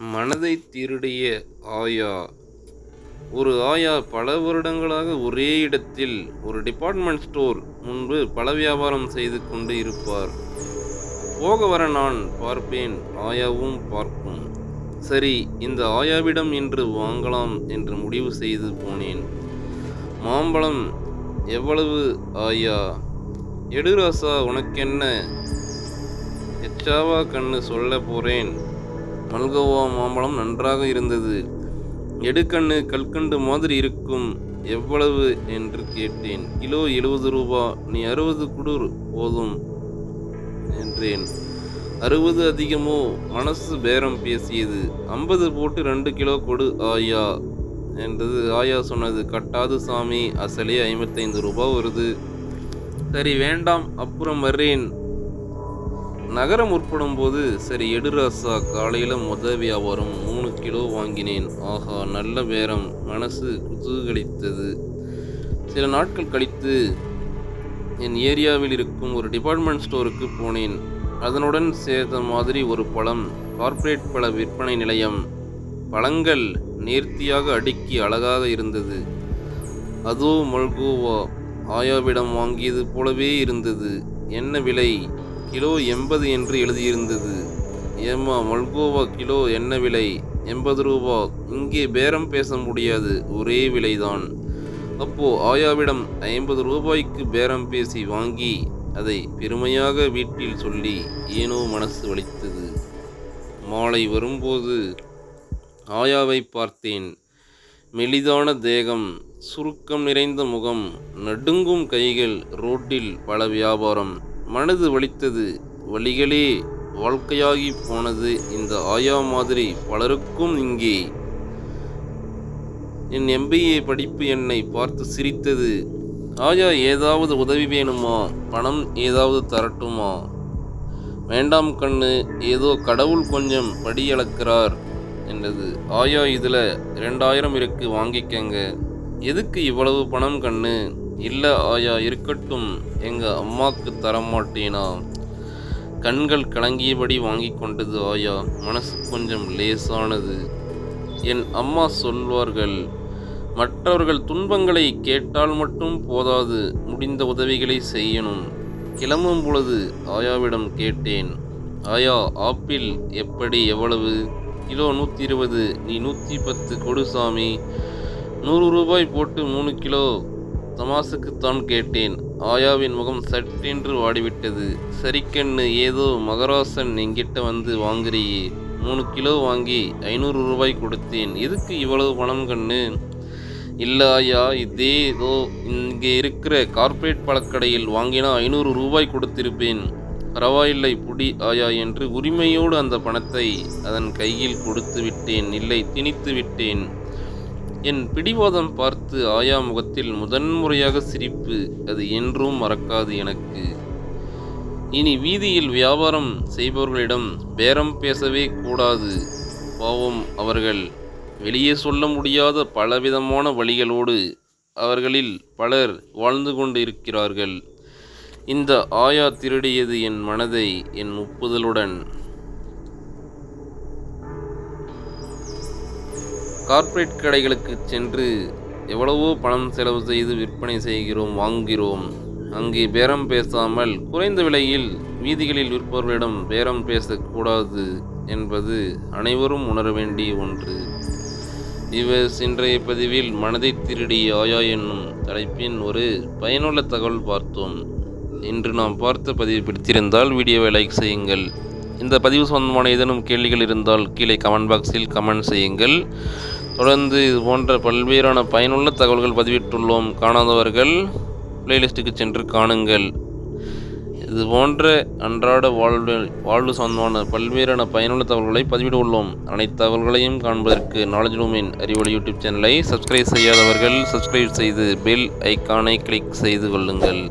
மனதை திருடிய ஆயா. ஒரு ஆயா பல வருடங்களாக ஒரே இடத்தில் ஒரு டிபார்ட்மெண்ட் ஸ்டோர் முன்பு பல வியாபாரம் செய்து கொண்டு இருப்பார். போக வர நான் பார்ப்பேன் ஆயாவும் பார்க்கும். சரி இந்த ஆயாவிடம் இன்று வாங்கலாம் என்று முடிவு செய்து போனேன். மாம்பழம் எவ்வளவு ஆயா? எடுராசா உனக்கென்ன? எச்சாவா கண்ணு சொல்ல போறேன். மல்கோவா மாம்பழம் நன்றாக இருந்தது. எடுக்கண்ணு கல்கண்டு மாதிரி இருக்கும். எவ்வளவு என்று கேட்டேன். கிலோ எழுபது ரூபா நீ அறுபது குடு போதும் என்றேன். அறுபது அதிகமோ? மனசு பேரம் பேசியது. ஐம்பது போட்டு ரெண்டு கிலோ கொடு ஆயா என்றது. ஆயா சொன்னது கட்டாது சாமி அசலே ஐம்பத்தைந்து ரூபா வருது. சரி வேண்டாம் அப்புறம் வர்றேன். நகரம் உட்படும் போது சரி எடுராசா காலையில் முத வியாபாரம் மூணு கிலோ வாங்கினேன். ஆஹா நல்ல பேரம். மனசு குதூகலித்தது. சில நாட்கள் கழித்து என் ஏரியாவில் இருக்கும் ஒரு டிபார்ட்மெண்ட் ஸ்டோருக்கு போனேன். அதனுடன் சேர்ந்த மாதிரி ஒரு பழம் கார்ப்பரேட் பழ விற்பனை நிலையம். பழங்கள் நேர்த்தியாக அடுக்கி அழகாக இருந்தது. அதோ மல்கோவா ஆயாவிடம் வாங்கியது போலவே இருந்தது. என்ன விலை? கிலோ எண்பது என்று எழுதியிருந்தது. ஏம்மா மல்கோவா கிலோ என்ன விலை? எண்பது ரூபா. இங்கே பேரம் பேச முடியாது. ஒரே விலைதான். அப்போ ஆயாவிடம் ஐம்பது ரூபாய்க்கு பேரம் பேசி வாங்கி அதை பெருமையாக வீட்டில் சொல்லி ஏனோ மனசு வலித்தது. மாலை வரும்போது ஆயாவை பார்த்தேன். மெலிதான தேகம் சுருக்கம் நிறைந்த முகம் நடுங்கும் கைகள் ரோட்டில் பல வியாபாரம். மனது வலித்தது. வழிகளே வாழ்க்கையாகி போனது இந்த ஆயா மாதிரி பலருக்கும் இங்கே. என் எம்பிஏ படிப்பு என்னை பார்த்து சிரித்தது. ஆயா ஏதாவது உதவி வேணுமா? பணம் ஏதாவது தரட்டுமா? வேண்டாம் கண்ணு ஏதோ கடவுள் கொஞ்சம் படி அளக்கிறார் என்றது. ஆயா இதில் ரெண்டாயிரம் இருக்கு வாங்கிக்கங்க. எதுக்கு இவ்வளவு பணம் கண்ணு? இல்லை ஆயா இருக்கட்டும். எங்கள் அம்மாவுக்கு தரமாட்டேனா கண்கள் கலங்கியபடி வாங்கி கொண்டது ஆயா மனசு கொஞ்சம் லேசானது. என் அம்மா சொல்வார்கள் மற்றவர்கள் துன்பங்களை கேட்டால் மட்டும் போதாது முடிந்த உதவிகளை செய்யணும். கிளம்பும் பொழுது ஆயாவிடம் கேட்டேன் ஆயா ஆப்பிள் எப்படி எவ்வளவு? கிலோ நூற்றி இருபது நீ நூற்றி பத்து கொடு சாமி. நூறு ரூபாய் போட்டு மூணு கிலோ தமாசுக்குத்தான் கேட்டேன். ஆயாவின் முகம் சட்டென்று வாடிவிட்டது. சரிக்கண்ணு ஏதோ மகராசன் எங்கிட்ட வந்து வாங்குறியே. மூணு கிலோ வாங்கி ஐநூறு ரூபாய் கொடுத்தேன். எதுக்கு இவ்வளவு பணம் கண்ணு? இல்லை ஐயா இதே ஏதோ இங்கே இருக்கிற கார்ப்பரேட் பழக்கடையில் வாங்கினா ஐநூறு ரூபாய் கொடுத்திருப்பேன். பரவாயில்லை புடி ஆயா என்று உரிமையோடு அந்த பணத்தை அதன் கையில் கொடுத்து விட்டேன் இல்லை திணித்து விட்டேன் என் பிடிவாதம் பார்த்து ஆயா முகத்தில் முதன்முறையாக சிரிப்பு அது என்றும் மறக்காது எனக்கு. இனி வீதியில் வியாபாரம் செய்பவர்களிடம் பேரம் பேசவே கூடாது. பாவம் அவர்கள். வெளியே சொல்ல முடியாத பலவிதமான வழிகளோடு அவர்களில் பலர் வாழ்ந்து கொண்டு இருக்கிறார்கள் இந்த ஆயா திருடியது என் மனதை என் ஒப்புதலுடன் கார்ப்பரேட் கடைகளுக்கு சென்று எவ்வளவோ பணம் செலவு செய்து விற்பனை செய்கிறோம் வாங்குகிறோம். அங்கே பேரம் பேசாமல் குறைந்த விலையில் வீதிகளில் விற்பவர்களிடம் பேரம் பேசக்கூடாது என்பது அனைவரும் உணர வேண்டிய ஒன்று. இவர் இன்றைய பதிவில் மனதை திருடி ஆயா என்னும் தலைப்பின் ஒரு பயனுள்ள தகவல் பார்த்தோம். இன்று நாம் பார்த்த பதிவு பிடித்திருந்தால் வீடியோவை லைக் செய்யுங்கள். இந்த பதிவு சொந்தமான ஏதேனும் கேள்விகள் இருந்தால் கீழே கமெண்ட் பாக்ஸில் கமெண்ட் செய்யுங்கள். தொடர்ந்து இது போன்ற பல்வேறான பயனுள்ள தகவல்கள் பதிவிட்டுள்ளோம். காணாதவர்கள் பிளேலிஸ்ட்டுக்கு சென்று காணுங்கள். இது போன்ற அன்றாட வாழ்வு வாழ்வு சம்பந்தமான பல்வேறான பயனுள்ள தகவல்களை பதிவிட உள்ளோம் அனைத்து தகவல்களையும் காண்பதற்கு நாலேஜ் ரூமின் அறிவொளி யூடியூப் சேனலை சப்ஸ்கிரைப் செய்யாதவர்கள் சப்ஸ்கிரைப் செய்து பெல் ஐக்கானை கிளிக் செய்து கொள்ளுங்கள்.